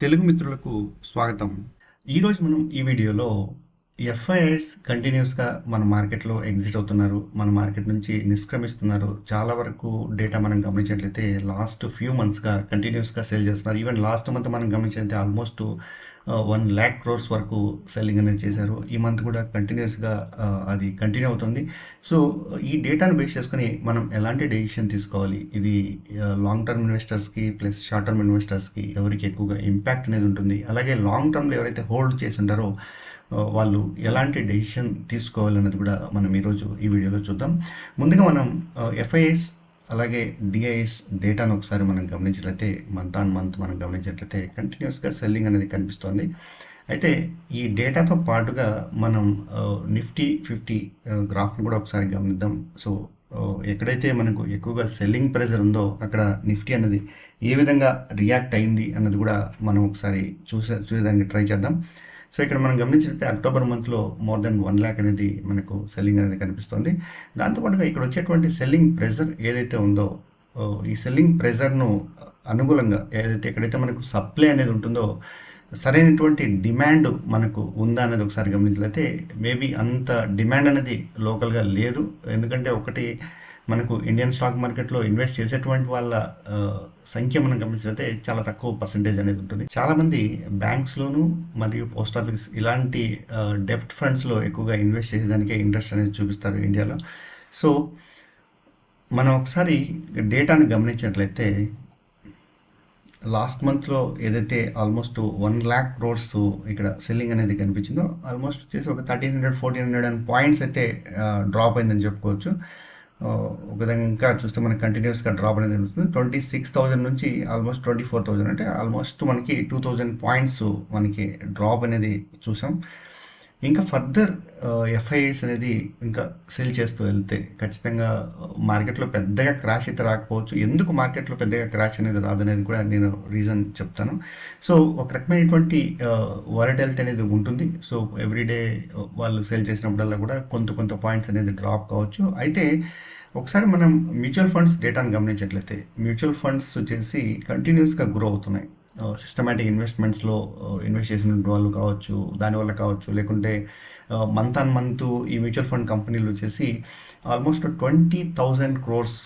తెలుగు మిత్రులకు స్వాగతం. ఈరోజు మనం ఈ వీడియోలో ఎఫ్ఐఎస్ కంటిన్యూస్గా మన మార్కెట్లో ఎగ్జిట్ అవుతున్నారు మన మార్కెట్ నుంచి నిష్క్రమిస్తున్నారు. చాలా వరకు డేటా మనం గమనించినట్లయితే లాస్ట్ ఫ్యూ మంత్స్గా కంటిన్యూస్గా సేల్ చేస్తున్నారు. ఈవెన్ లాస్ట్ మంత్ మనం గమనించినట్లయితే ఆల్మోస్ట్ వన్ ల్యాక్ క్రోర్స్ వరకు సెల్లింగ్ అనేది చేశారు. ఈ మంత్ కూడా కంటిన్యూస్గా అది కంటిన్యూ అవుతుంది. సో ఈ డేటాను బేస్ చేసుకొని మనం ఎలాంటి డెసిషన్ తీసుకోవాలి? ఇది లాంగ్ టర్మ్ ఇన్వెస్టర్స్కి ప్లస్ షార్ట్ టర్మ్ ఇన్వెస్టర్స్కి ఎవరికి ఎక్కువగా ఇంపాక్ట్ అనేది ఉంటుంది. అలాగే లాంగ్ టర్మ్లో ఎవరైతే హోల్డ్ చేసి ఉంటారో వాళ్ళు ఎలాంటి డెసిషన్ తీసుకోవాలన్నది కూడా మనం ఈరోజు ఈ వీడియోలో చూద్దాం. ముందుగా మనం ఎఫ్ఐఎస్ అలాగే డిఐఎస్ డేటాను ఒకసారి మనం గమనించినట్లయితే మంత్ ఆన్ మంత్ మనం గమనించినట్లయితే కంటిన్యూస్గా సెల్లింగ్ అనేది కనిపిస్తోంది. అయితే ఈ డేటాతో పాటుగా మనం నిఫ్టీ ఫిఫ్టీ గ్రాఫ్ని కూడా ఒకసారి గమనిద్దాం. సో ఎక్కడైతే మనకు ఎక్కువగా సెల్లింగ్ ప్రెజర్ ఉందో అక్కడ నిఫ్టీ అనేది ఏ విధంగా రియాక్ట్ అయింది అన్నది కూడా మనం ఒకసారి చూసే చూసేదానికి ట్రై చేద్దాం. సో ఇక్కడ మనం గమనించినట్లయితే అక్టోబర్ మంత్లో మోర్ దెన్ వన్ ల్యాక్ అనేది మనకు సెల్లింగ్ అనేది కనిపిస్తుంది. దాంతోపాటుగా ఇక్కడ వచ్చేటువంటి సెల్లింగ్ ప్రెజర్ ఏదైతే ఉందో ఈ సెల్లింగ్ ప్రెజర్ను అనుకూలంగా ఏదైతే ఎక్కడైతే మనకు సప్లై అనేది ఉంటుందో సరైనటువంటి డిమాండ్ మనకు ఉందా అనేది ఒకసారి గమనించినట్లయితే మేబీ అంత డిమాండ్ అనేది లోకల్గా లేదు. ఎందుకంటే ఒకటి మనకు ఇండియన్ స్టాక్ మార్కెట్లో ఇన్వెస్ట్ చేసేటువంటి వాళ్ళ సంఖ్య మనం గమనించినట్లయితే చాలా తక్కువ పర్సంటేజ్ అనేది ఉంటుంది. చాలామంది బ్యాంక్స్లోను మరియు పోస్ట్ ఆఫీస్ ఇలాంటి డెప్ట్ ఫండ్స్లో ఎక్కువగా ఇన్వెస్ట్ చేసేదానికే ఇంట్రెస్ట్ అనేది చూపిస్తారు ఇండియాలో సో మనం ఒకసారి డేటాను గమనించినట్లయితే లాస్ట్ మంత్లో ఏదైతే ఆల్మోస్ట్ వన్ ల్యాక్ క్రోర్స్ ఇక్కడ సెల్లింగ్ అనేది కనిపించిందో ఆల్మోస్ట్ వచ్చేసి ఒక thirteen hundred fourteen hundred and points అయితే డ్రాప్ అయిందని చెప్పుకోవచ్చు. ఒక విధంగా ఇంకా చూస్తే మనకి కంటిన్యూస్గా డ్రాప్ అనేది ఉంటుంది. ట్వంటీ సిక్స్ థౌజండ్ నుంచి ఆల్మోస్ట్ ట్వంటీ ఫోర్ థౌజండ్ అంటే ఆల్మోస్ట్ మనకి టూ థౌజండ్ పాయింట్స్ మనకి డ్రాప్ అనేది చూసాం. ఇంకా ఫర్దర్ ఎఫ్ఐఎస్ అనేది ఇంకా సెల్ చేస్తూ వెళ్తే ఖచ్చితంగా మార్కెట్లో పెద్దగా క్రాష్ అయితే రాకపోవచ్చు. ఎందుకు మార్కెట్లో పెద్దగా క్రాష్ అనేది రాదనేది కూడా నేను రీజన్ చెప్తాను. సో ఒక రకమైనటువంటి వాలటాలిటీ అనేది ఉంటుంది. సో ఎవ్రీడే వాళ్ళు సెల్ చేసినప్పుడల్లా కూడా కొంత కొంత పాయింట్స్ అనేది డ్రాప్ కావచ్చు. అయితే ఒకసారి మనం మ్యూచువల్ ఫండ్స్ డేటాను గమనించినట్లయితే మ్యూచువల్ ఫండ్స్ వచ్చేసి కంటిన్యూస్గా గ్రో అవుతున్నాయి. సిస్టమేటిక్ ఇన్వెస్ట్మెంట్స్లో ఇన్వెస్ట్ చేసిన వాళ్ళు కావచ్చు దానివల్ల కావచ్చు లేకుంటే మంత్ ఆన్ మంత్ ఈ మ్యూచువల్ ఫండ్ కంపెనీలు వచ్చేసి almost twenty thousand crores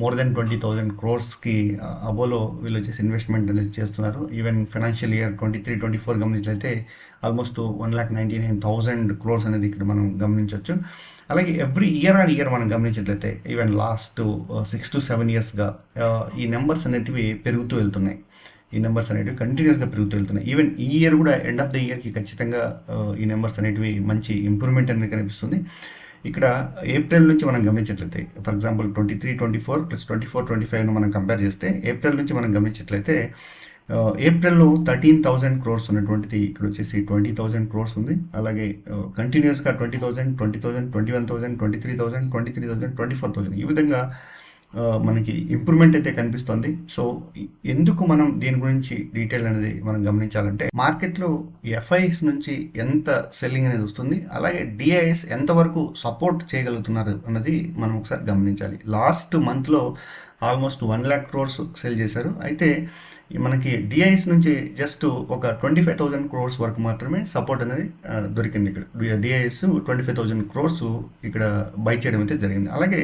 more than twenty thousand క్రోర్స్కి అబోలో వీళ్ళు వచ్చేసి ఇన్వెస్ట్మెంట్ అనేది చేస్తున్నారు. Even financial year twenty three twenty four గమనించినట్లయితే almost one lakh ninety nine thousand crores అనేది ఇక్కడ మనం గమనించవచ్చు. అలాగే ఎవ్రీ ఇయర్ అండ్ ఇయర్ మనం గమనించినట్లయితే even last six to seven ఇయర్స్గా ఈ నెంబర్స్ అనేటివి పెరుగుతూ వెళ్తున్నాయి. ఈ నెంబర్స్ అనేటివి కంటిన్యూస్గా పెరుగుతూ వెళ్తున్నాయి. ఈవెన్ ఈ ఇయర్ కూడా ఎండ్ ఆఫ్ ద ఇయర్కి ఖచ్చితంగా uh, ఈ నెంబర్స్ అనేటివి మంచి ఇంప్రూవ్మెంట్ అనేది కనిపిస్తుంది. ఇక్కడ ఏప్రిల్ నుంచి మనం గమనించినట్లయితే for example twenty three twenty four plus twenty four twenty ఫైవ్ను మనం కంపేర్ చేస్తే ఏప్రిల్ నుంచి మనం గమనించినట్లయితే ఏప్రిల్లో థర్టీన్ థౌజండ్ క్రోర్స్ ఉన్నటువంటిది ఇక్కడ వచ్చేసి ట్వంటీ థౌజండ్ క్రోర్స్ ఉంది. అలాగే కంటిన్యూస్గా twenty thousand twenty thousand twenty one thousand twenty three thousand twenty three thousand twenty four thousand ఈ విధంగా మనకి ఇంప్రూవ్మెంట్ అయితే కనిపిస్తుంది. సో ఎందుకు మనం దీని గురించి డీటెయిల్ అనేది మనం గమనించాలంటే మార్కెట్లో ఎఫ్ఐఎస్ నుంచి ఎంత సెల్లింగ్ అనేది వస్తుంది అలాగే డిఐఎస్ ఎంతవరకు సపోర్ట్ చేయగలుగుతున్నారు అన్నది మనం ఒకసారి గమనించాలి. లాస్ట్ మంత్లో almost one lakh crores sell చేశారు. అయితే మనకి డిఐఎస్ నుంచి జస్ట్ ఒక ట్వంటీ ఫైవ్ థౌసండ్ క్రోర్స్ వరకు మాత్రమే సపోర్ట్ అనేది దొరికింది ఇక్కడ. DIIs twenty five thousand crores ఇక్కడ బై చేయడం అయితే జరిగింది. అలాగే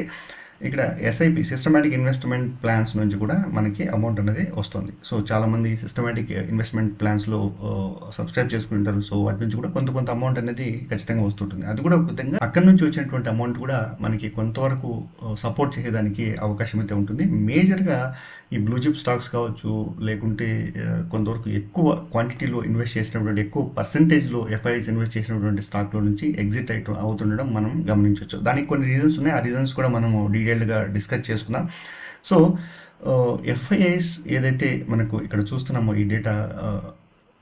ఇక్కడ ఎస్ఐపి సిస్టమేటిక్ ఇన్వెస్ట్మెంట్ ప్లాన్స్ నుంచి కూడా మనకి అమౌంట్ అనేది వస్తుంది. సో చాలామంది సిస్టమేటిక్ ఇన్వెస్ట్మెంట్ ప్లాన్స్లో సబ్స్క్రైబ్ చేసుకుంటారు. సో వాటి నుంచి కూడా కొంత కొంత అమౌంట్ అనేది ఖచ్చితంగా వస్తుంటుంది. అది కూడా ఒక విధంగా అక్కడి నుంచి వచ్చినటువంటి అమౌంట్ కూడా మనకి కొంతవరకు సపోర్ట్ చేసేదానికి అవకాశం అయితే ఉంటుంది. మేజర్గా ఈ బ్లూ చిప్ స్టాక్స్ కావచ్చు లేకుంటే కొంతవరకు ఎక్కువ క్వాంటిటీలో ఇన్వెస్ట్ చేసినటువంటి ఎక్కువ పర్సంటేజ్లో ఎఫ్ఐఎస్ ఇన్వెస్ట్ చేసినటువంటి స్టాక్లో నుంచి ఎగ్జిట్ అవుతుండడం మనం గమనించవచ్చు. దానికి కొన్ని రీజన్స్ ఉన్నాయి. ఆ రీజన్స్ కూడా మనం డీటెయిల్ డీటెయిల్డ్గా డిస్కస్ చేసుకుందాం. సో ఎఫ్ఐఐస్ ఏదైతే మనకు ఇక్కడ చూస్తున్నామో ఈ డేటా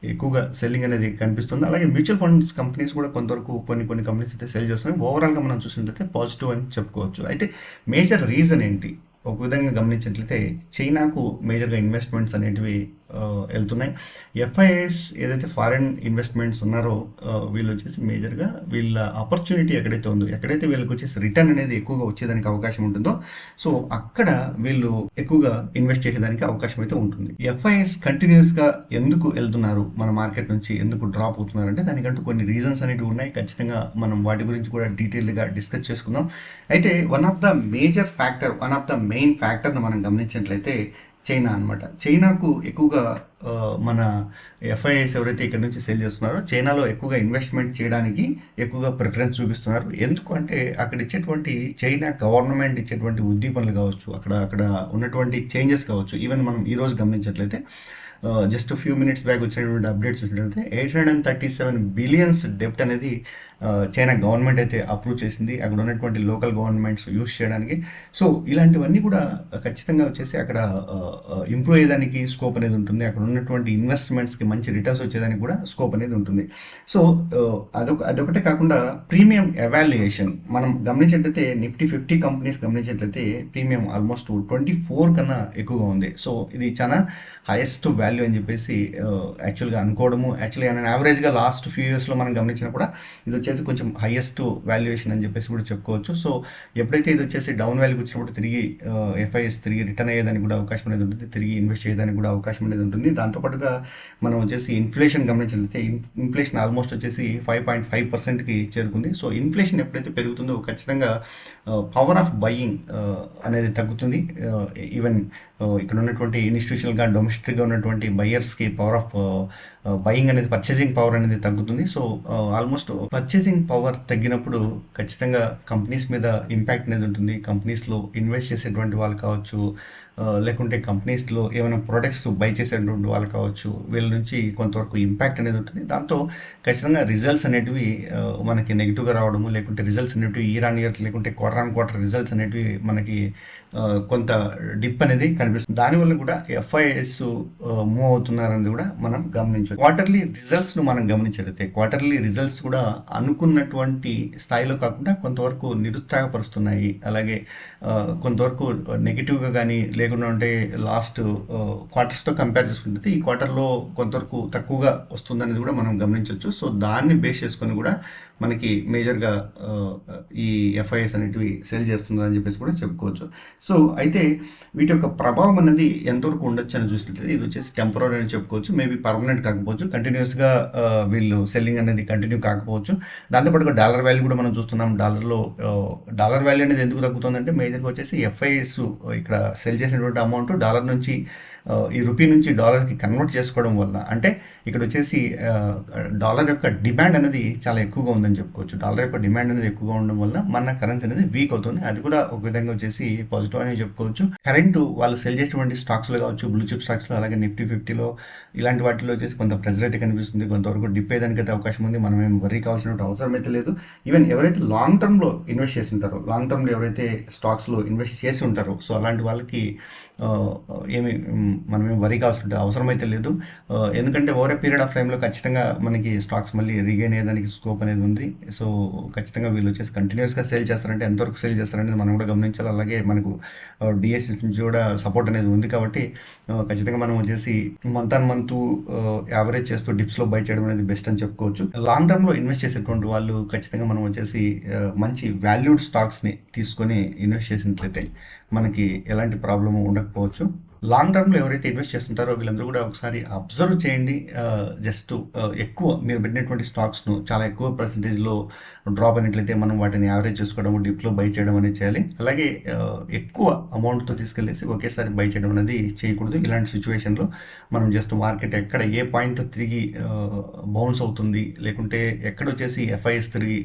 ఎక్కువగా సెల్లింగ్ అనేది కనిపిస్తుంది. అలాగే మ్యూచువల్ ఫండ్స్ కంపెనీస్ కూడా కొంతవరకు కొన్ని కొన్ని కంపెనీస్ అయితే సెల్ చేస్తున్నాయి. ఓవరాల్గా మనం చూసినట్లయితే పాజిటివ్ అని చెప్పుకోవచ్చు. అయితే మేజర్ రీజన్ ఏంటి? ఒక విధంగా గమనించినట్లయితే చైనాకు మేజర్గా ఇన్వెస్ట్మెంట్స్ అనేటివి వెళ్తున్నాయి. ఎఫ్ఐఎస్ ఏదైతే ఫారెన్ ఇన్వెస్ట్మెంట్స్ ఉన్నారో వీళ్ళు వచ్చేసి మేజర్గా వీళ్ళ ఆపర్చునిటీ ఎక్కడైతే ఉందో ఎక్కడైతే వీళ్ళకి వచ్చేసి రిటర్న్ అనేది ఎక్కువగా వచ్చేదానికి అవకాశం ఉంటుందో సో అక్కడ వీళ్ళు ఎక్కువగా ఇన్వెస్ట్ చేసేదానికి అవకాశం అయితే ఉంటుంది. ఎఫ్ఐఎస్ కంటిన్యూస్గా ఎందుకు వెళ్తున్నారు? మన మార్కెట్ నుంచి ఎందుకు డ్రాప్ అవుతున్నారు అంటే దానికంటూ కొన్ని రీజన్స్ అనేవి ఉన్నాయి. ఖచ్చితంగా మనం వాటి గురించి కూడా డీటెయిల్గా డిస్కస్ చేసుకుందాం. అయితే one of the major factor one of the main ఫ్యాక్టర్ను మనం గమనించినట్లయితే చైనా అన్నమాట. చైనాకు ఎక్కువగా మన ఎఫ్ఐఎస్ ఎవరైతే ఇక్కడ నుంచి సేల్ చేస్తున్నారో చైనాలో ఎక్కువగా ఇన్వెస్ట్మెంట్ చేయడానికి ఎక్కువగా ప్రిఫరెన్స్ చూపిస్తున్నారు. ఎందుకు అంటే అక్కడ ఇచ్చేటువంటి చైనా గవర్నమెంట్ ఇచ్చేటువంటి ఉద్దీపనలు కావచ్చు అక్కడ అక్కడ ఉన్నటువంటి చేంజెస్ కావచ్చు ఈవెన్ మనం ఈరోజు గమనించట్లయితే గమనించినట్లయితే జస్ట్ ఫ్యూ మినిట్స్ బ్యాక్ వచ్చినటువంటి అప్డేట్స్ వచ్చినట్లయితే eight hundred and thirty seven billions డెప్ట్ అనేది చైనా గవర్నమెంట్ అయితే అప్రూవ్ చేసింది. అక్కడ ఉన్నటువంటి లోకల్ గవర్నమెంట్స్ యూస్ చేయడానికి. సో ఇలాంటివన్నీ కూడా ఖచ్చితంగా వచ్చేసి అక్కడ ఇంప్రూవ్ అయ్యేదానికి స్కోప్ అనేది ఉంటుంది. అక్కడ ఉన్నటువంటి ఇన్వెస్ట్మెంట్స్కి మంచి రిటర్న్స్ వచ్చేదానికి కూడా స్కోప్ అనేది ఉంటుంది. సో అదొక అదొకటే కాకుండా ప్రీమియం ఎవాల్యుయేషన్ మనం గమనించినట్లయితే నిఫ్టీ ఫిఫ్టీ కంపెనీస్ గమనించినట్లయితే ప్రీమియం ఆల్మోస్ట్ ట్వంటీ ఫోర్ కన్నా ఎక్కువగా ఉంది. సో ఇది చాలా హైయెస్ట్ వాల్యూ అని చెప్పేసి యాక్చువల్గా అనుకోవడము. యాక్చువల్గా యావరేజ్గా లాస్ట్ ఫ్యూ ఇయర్స్లో మనం గమనించినా కూడా ఇది వచ్చేసి కొంచెం హైయెస్ట్ వాల్యుయేషన్ అని చెప్పేసి కూడా చెప్పుకోవచ్చు. సో ఎప్పుడైతే ఇది వచ్చేసి డౌన్ వాల్యూకి వచ్చినప్పుడు తిరిగి ఎఫ్ఐఎస్ తిరిగి రిటర్న్ అయ్యేదానికి కూడా అవకాశం అనేది ఉంటుంది. తిరిగి ఇన్వెస్ట్ చేయడానికి కూడా అవకాశం అనేది ఉంటుంది. దాంతోపాటుగా మనం వచ్చేసి ఇన్ఫ్లేషన్ గమనించినట్లయితే ఇన్ఫ్లేషన్ ఆల్మోస్ట్ వచ్చేసి ఫైవ్ పాయింట్ ఫైవ్ పర్సెంట్కి చేరుకుంది. సో ఇన్ఫ్లేషన్ ఎప్పుడైతే పెరుగుతుందో ఖచ్చితంగా పవర్ ఆఫ్ బయింగ్ అనేది తగ్గుతుంది. ఈవెన్ ఇక్కడ ఉన్నటువంటి ఇన్స్టిట్యూషనల్గా డొమెస్టిక్గా ఉన్నటువంటి బయర్స్కి పవర్ ఆఫ్ బయింగ్ అనేది పర్చేసింగ్ పవర్ అనేది తగ్గుతుంది. సో ఆల్మోస్ట్ పర్చేసింగ్ పవర్ తగ్గినప్పుడు ఖచ్చితంగా కంపెనీస్ మీద ఇంపాక్ట్ అనేది ఉంటుంది. కంపెనీస్లో ఇన్వెస్ట్ చేసేటువంటి వాళ్ళు కావచ్చు లేకుంటే కంపెనీస్లో ఏమైనా ప్రొడక్ట్స్ బై చేసేటువంటి వాళ్ళు కావచ్చు వీళ్ళ నుంచి కొంతవరకు ఇంపాక్ట్ అనేది ఉంటుంది. దాంతో ఖచ్చితంగా రిజల్ట్స్ అనేటివి మనకి నెగిటివ్గా రావడము లేకుంటే రిజల్ట్స్ అనేటివి ఇయర్ ఆన్ ఇయర్ లేకుంటే క్వార్టర్ ఆన్ క్వార్టర్ రిజల్ట్స్ అనేటివి మనకి కొంత డిప్ అనేది కనిపిస్తుంది. దానివల్ల కూడా ఎఫ్ఐఎస్ మూవ్ అవుతున్నారనేది కూడా మనం గమనించు క్వార్టర్లీ రిజల్ట్స్ను మనం గమనించగలిగితే క్వార్టర్లీ రిజల్ట్స్ కూడా అనుకున్నటువంటి స్థాయిలో కాకుండా కొంతవరకు నిరుత్సాహపరుస్తున్నాయి. అలాగే కొంతవరకు నెగిటివ్గా కానీ లేకుండా ఉంటే లాస్ట్ క్వార్టర్స్తో కంపేర్ చేసుకుంటే ఈ క్వార్టర్లో కొంతవరకు తక్కువగా వస్తుందనేది కూడా మనం గమనించవచ్చు సో దాన్ని బేస్ చేసుకొని కూడా మనకి మేజర్గా ఈ ఎఫ్ఐఎస్ అనేటివి సెల్ చేస్తుందని చెప్పేసి కూడా చెప్పుకోవచ్చు. సో అయితే వీటి యొక్క ప్రభావం అనేది ఎంతవరకు ఉండొచ్చు అని చూసినట్లయితే ఇది వచ్చేసి టెంపరీ అని చెప్పుకోవచ్చు. మేబీ పర్మనెంట్ కాకపోవచ్చు కంటిన్యూస్గా వీళ్ళు సెల్లింగ్ అనేది కంటిన్యూ కాకపోవచ్చు. దాంతోపాటు డాలర్ వాల్యూ కూడా మనం చూస్తున్నాం. డాలర్లో డాలర్ వాల్యూ అనేది ఎందుకు తగ్గుతుందంటే మేజర్గా వచ్చేసి ఎఫ్ఐఎస్ ఇక్కడ సెల్ చేసినటువంటి అమౌంట్ డాలర్ నుంచి ఈ రూపీ నుంచి డాలర్కి కన్వర్ట్ చేసుకోవడం వల్ల అంటే ఇక్కడ వచ్చేసి డాలర్ యొక్క డిమాండ్ అనేది చాలా ఎక్కువగా ఉందని చెప్పుకోవచ్చు. డాలర్ యొక్క డిమాండ్ అనేది ఎక్కువగా ఉండడం వల్ల మన కరెన్సీ అనేది వీక్ అవుతుంది. అది కూడా ఒక విధంగా వచ్చేసి పాజిటివ్ అని చెప్పుకోవచ్చు. కరెంట్ వాళ్ళు సెల్ చేసినటువంటి స్టాక్స్లో కావచ్చు బ్లూ చిప్ స్టాక్స్లో అలాగే నిఫ్టీ ఫిఫ్టీలో ఇలాంటి వాటిలో వచ్చేసి కొంత ప్రెజర్ అయితే కనిపిస్తుంది కొంతవరకు డిప్ అయ్యేదానికి అయితే అవకాశం ఉంది మనం ఏం వరీ కావాల్సిన అవసరం అయితే లేదు. ఈవెన్ ఎవరైతే లాంగ్ టర్మ్లో ఇన్వెస్ట్ చేసి ఉంటారో లాంగ్ టర్మ్లో ఎవరైతే స్టాక్స్లో ఇన్వెస్ట్ చేసి ఉంటారో సో అలాంటి వాళ్ళకి ఏమి మనమేం వరి కావాల్సిన అవసరమైతే లేదు. ఎందుకంటే ఓవర్ పీరియడ్ ఆఫ్ టైంలో ఖచ్చితంగా మనకి స్టాక్స్ మళ్ళీ రీగైన్ అయ్యేదానికి స్కోప్ అనేది ఉంది. సో ఖచ్చితంగా వీళ్ళు వచ్చేసి కంటిన్యూస్గా సేల్ చేస్తారంటే ఎంతవరకు సేల్ చేస్తారనేది మనం కూడా గమనించాలి. అలాగే మనకు డిఎస్సి నుంచి కూడా సపోర్ట్ అనేది ఉంది కాబట్టి ఖచ్చితంగా మనం వచ్చేసి మంత్ ఆన్ మంత్ యావరేజ్ చేస్తూ డిప్స్లో బై చేయడం అనేది బెస్ట్ అని చెప్పుకోవచ్చు. లాంగ్ టర్మ్లో ఇన్వెస్ట్ చేసేటువంటి వాళ్ళు ఖచ్చితంగా మనం వచ్చేసి మంచి వాల్యూడ్ స్టాక్స్ని తీసుకొని ఇన్వెస్ట్ చేసినట్లయితే మనకి ఎలాంటి ప్రాబ్లమ్ तक पहुँचो। లాంగ్ టర్మ్లో ఎవరైతే ఇన్వెస్ట్ చేస్తుంటారో వీళ్ళందరూ కూడా ఒకసారి అబ్జర్వ్ చేయండి. జస్ట్ ఎక్కువ మీరు పెట్టినటువంటి స్టాక్స్ను చాలా ఎక్కువ పర్సంటేజ్లో డ్రాప్ అయినట్లయితే మనం వాటిని యావరేజ్ చేసుకోవడం డిప్లో బై చేయడం అనేది చేయాలి. అలాగే ఎక్కువ అమౌంట్తో తీసుకెళ్ళేసి ఒకేసారి బై చేయడం అనేది చేయకూడదు. ఇలాంటి సిచ్యువేషన్లో మనం జస్ట్ మార్కెట్ ఎక్కడ ఏ పాయింట్లో తిరిగి బౌన్స్ అవుతుంది లేకుంటే ఎక్కడ వచ్చేసి ఎఫ్ఐఎస్ తిరిగి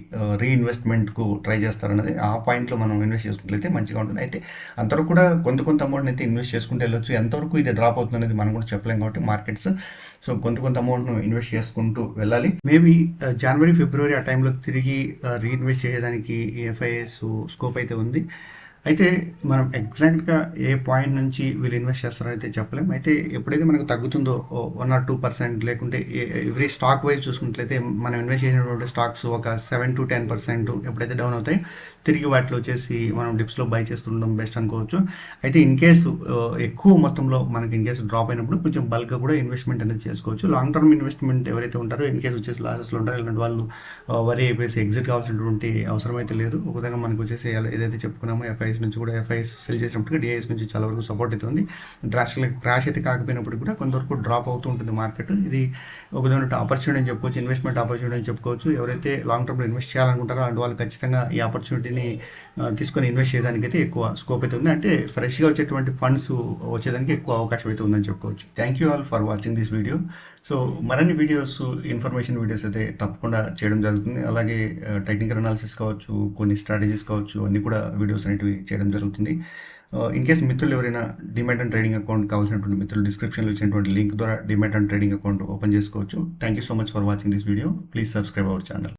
రీఇన్వెస్ట్మెంట్కు ట్రై చేస్తారన్నది ఆ పాయింట్లో మనం ఇన్వెస్ట్ చేసుకున్నట్లయితే మంచిగా ఉంటుంది. అయితే అంతవరకు కూడా కొంత కొంత అమౌంట్ అయితే ఇన్వెస్ట్ చేసుకుంటే వెళ్ళొచ్చు. ఎంతవరకు ఇది డ్రాప్ అవుతుంది అనేది మనం కూడా చెప్పలేం కాబట్టి మార్కెట్స్ సో కొంత కొంత అమౌంట్ను ఇన్వెస్ట్ చేసుకుంటూ వెళ్ళాలి. మేబీ జనవరి ఫిబ్రవరి ఆ టైంలో తిరిగి uh, రీఇన్వెస్ట్ చేయడానికి ఎఫ్ఐఎస్ స్కోప్ uh, అయితే ఉంది. అయితే మనం ఎగ్జాక్ట్గా ఏ పాయింట్ నుంచి వీళ్ళు ఇన్వెస్ట్ చేస్తారో అయితే చెప్పలేం. అయితే ఎప్పుడైతే మనకు తగ్గుతుందో వన్ ఆర్ టూ పర్సెంట్ లేకుంటే ఎవ్రీ స్టాక్ వైజ్ చూసుకున్నట్లయితే మనం ఇన్వెస్ట్ చేసినటువంటి స్టాక్స్ ఒక సెవెన్ టు టెన్ పర్సెంట్ ఎప్పుడైతే డౌన్ అవుతాయి తిరిగి వాటిలో వచ్చేసి మనం డిప్స్లో బై చేస్తుండడం బెస్ట్ అనుకోవచ్చు. అయితే ఇన్ కేసు ఎక్కువ మొత్తంలో మనకి ఇన్ కేసు డ్రాప్ అయినప్పుడు కొంచెం బల్క్గా కూడా ఇన్వెస్ట్మెంట్ అనేది చేసుకోవచ్చు. లాంగ్ టర్మ్ ఇన్వెస్ట్మెంట్ ఎవరైతే ఉంటారో ఇన్ కేసు వచ్చేసి లాసెస్లో ఉంటారో ఇలాంటి వాళ్ళు వరి అయిపోయేసి ఎగ్జిట్ కావాల్సినటువంటి అవసరం అయితే లేదు. ఒక విధంగా మనకు వచ్చేసి ఏదైతే చెప్పుకున్నామో డిఐఎస్ నుంచి కూడా ఎఫ్ఐఎస్ సెల్ చేసినప్పుడు డిఐఎస్ నుంచి చాలా వరకు సపోర్ట్ అవుతుంది. ఉంది క్రాష్ అయితే కాకపోయినప్పుడు కూడా కొంతవరకు డ్రాప్ అవుతూ ఉంటుంది మార్కెట్ ఇది ఒక విధమైన ఆపర్చునిటీ అని చెప్పుకోవచ్చు ఇన్వెస్ట్మెంట్ ఆపర్చునిటీ అని చెప్పుకోవచ్చు. ఎవరైతే లాంగ్ టర్మ్లో ఇన్వెస్ట్ చేయాలనుకుంటారో అలాంటి వాళ్ళు ఖచ్చితంగా ఈ ఆపర్చునిటీని తీసుకొని ఇన్వెస్ట్ చేయడానికి అయితే ఎక్కువ స్కోప్ అయితే ఉంది. అంటే ఫ్రెష్గా వచ్చేటువంటి ఫండ్స్ వచ్చేదానికి ఎక్కువ అవకాశం అయితే ఉందని చెప్పుకోవచ్చు. Thank you all for watching this video so మరిన్ని వీడియోస్ ఇన్ఫర్మేషన్ వీడియోస్ అయితే తప్పకుండా చేయడం జరుగుతుంది. అలాగే టెక్నికల్ అనాలిసిస్ కావచ్చు కొన్ని స్ట్రాటజీస్ కావచ్చు అన్నీ కూడా వీడియోస్ అనేటివి చేయడం జరుగుతుంది. ఇన్ కేస్ మిత్రులు ఎవరైనా డిమాట్ అండ్ ట్రేడింగ్ అకౌంట్ కావాల్సినటువంటి మిత్రులు డిస్క్రిప్షన్లో ఇచ్చినటువంటి లింక్ ద్వారా demat and trading account open చేసుకోవచ్చు. Thank you so much for watching this video please subscribe our channel